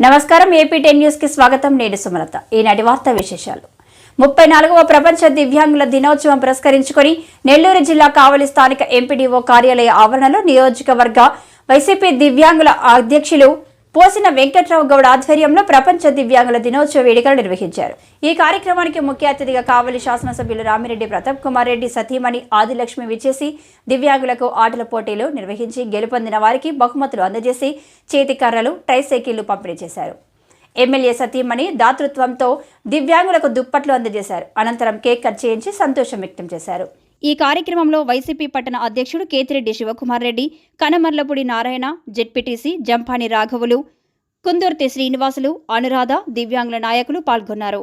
నమస్కారం AP ten న్యూస్కి స్వాగతం. నేను సుమలత. ఈనాటి వార్తా విశేషాలు. ముప్పై నాలుగవ ప్రపంచ దివ్యాంగుల దినోత్సవం పురస్కరించుకొని నెల్లూరు జిల్లా కావలి స్థానిక ఎంపీడీఓ కార్యాలయ ఆవరణలో నియోజకవర్గ వైసీపీ దివ్యాంగుల అధ్యక్షులు పోసిన వెంకట్రావు గౌడ్ ఆధ్వర్యంలో ప్రపంచ దివ్యాంగుల దినోత్సవ వేడుకలు నిర్వహించారు. ఈ కార్యక్రమానికి ముఖ్య అతిథిగా కావలి శాసనసభ్యులు రామిరెడ్డి ప్రతాప్ కుమార్ రెడ్డి సతీమణి ఆదిలక్ష్మి విచ్చేసి దివ్యాంగులకు ఆటల పోటీలు నిర్వహించి గెలుపొందిన వారికి బహుమతులు అందజేసి చేతికర్రలు ట్రైసైకిళ్ళు పంపిణీ చేశారు. ఎమ్మెల్యే సతీమణి దాతృత్వంతో దివ్యాంగులకు దుప్పట్లు అందజేశారు. అనంతరం కేక్ కట్ చేయించి సంతోషం వ్యక్తం చేశారు. ఈ కార్యక్రమంలో వైసీపీ పట్టణ అధ్యక్షుడు కేతిరెడ్డి శివకుమార్ రెడ్డి కనమర్లపూడి నారాయణ జెడ్పీటీసీ జంపాని రాఘవులు కుందుర్తి శ్రీనివాసులు అనురాధ దివ్యాంగుల నాయకులు పాల్గొన్నారు.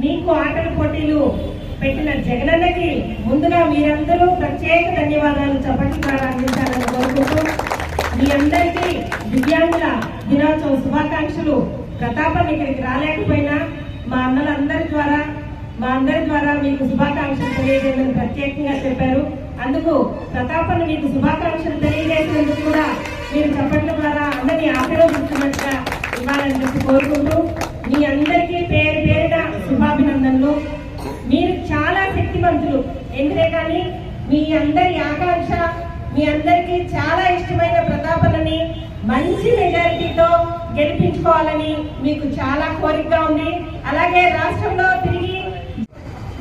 మీకు ఆటల పోటీలు పెట్టిన జగనన్నకి ముందుగా మీరందరూ ప్రత్యేక ధన్యవాదాలు చెప్పండి ప్రారంభించాలని కోరుకుంటూ మీ అందరికీ దివ్యాంగుల దినోత్సవ శుభాకాంక్షలు. ప్రతాపం ఇక్కడికి రాలేకపోయినా మా అన్నలందరి ద్వారా మా అందరి ద్వారా మీకు శుభాకాంక్షలు తెలియజేయమని ప్రత్యేకంగా చెప్పారు. అందుకు ప్రతాపను మీకు శుభాకాంక్షలు తెలియజేసినందుకు కూడా మీరు చెప్పడం ద్వారా అందరినీ ఆశీర్వదిస్తున్నట్టుగా ఇవ్వాలని చెప్పి కోరుకుంటూ మీ అందరికీ పేరు పేరిట శుభాభినందనలు. మీరు చాలా శక్తివంతులు ఎందుకే కానీ మీ అందరి ఆకాంక్ష మీ అందరికీ చాలా ఇష్టమైన ప్రతాపనని మంచి మెజారిటీతో గెలిపించుకోవాలని మీకు చాలా కోరికగా ఉంది. అలాగే రాష్ట్రంలో తిరిగి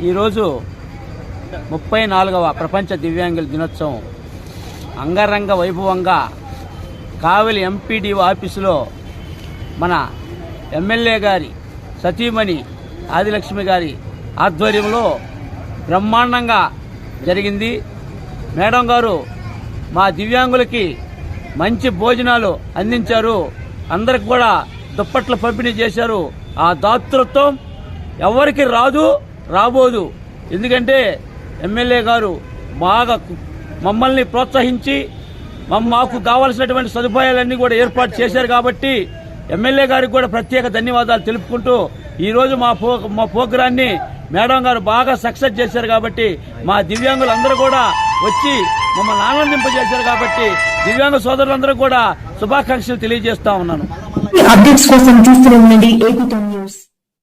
ఈరోజు ముప్పై నాలుగవ ప్రపంచ దివ్యాంగుల దినోత్సవం. అంగరంగ వైభవంగా కావలి ఎంపీడీఓ ఆఫీసులో మన ఎమ్మెల్యే గారి సతీమణి ఆదిలక్ష్మి గారి ఆధ్వర్యంలో బ్రహ్మాండంగా జరిగింది. మేడం గారు మా దివ్యాంగులకి మంచి భోజనాలు అందించారు. అందరికి కూడా దుప్పట్లు పంపిణీ చేశారు. ఆ దాతృత్వం ఎవరికి రాదు రాబోదు. ఎందుకంటే ఎమ్మెల్యే గారు బాగా మమ్మల్ని ప్రోత్సహించి మాకు కావాల్సినటువంటి సదుపాయాలన్నీ కూడా ఏర్పాటు చేశారు కాబట్టి ఎమ్మెల్యే గారికి కూడా ప్రత్యేక ధన్యవాదాలు తెలుపుకుంటూ ఈరోజు మా పో మా ప్రోగ్రాన్ని మేడం గారు బాగా సక్సెస్ చేశారు కాబట్టి మా దివ్యాంగులందరూ కూడా వచ్చి మమ్మల్ని ఆనందింపజేశారు కాబట్టి దివ్యాంగ సోదరులందరూ కూడా శుభాకాంక్షలు తెలియజేస్తా ఉన్నాను. అప్డేట్స్ కోసం చూస్తూనే ఉండండి. ఏపీ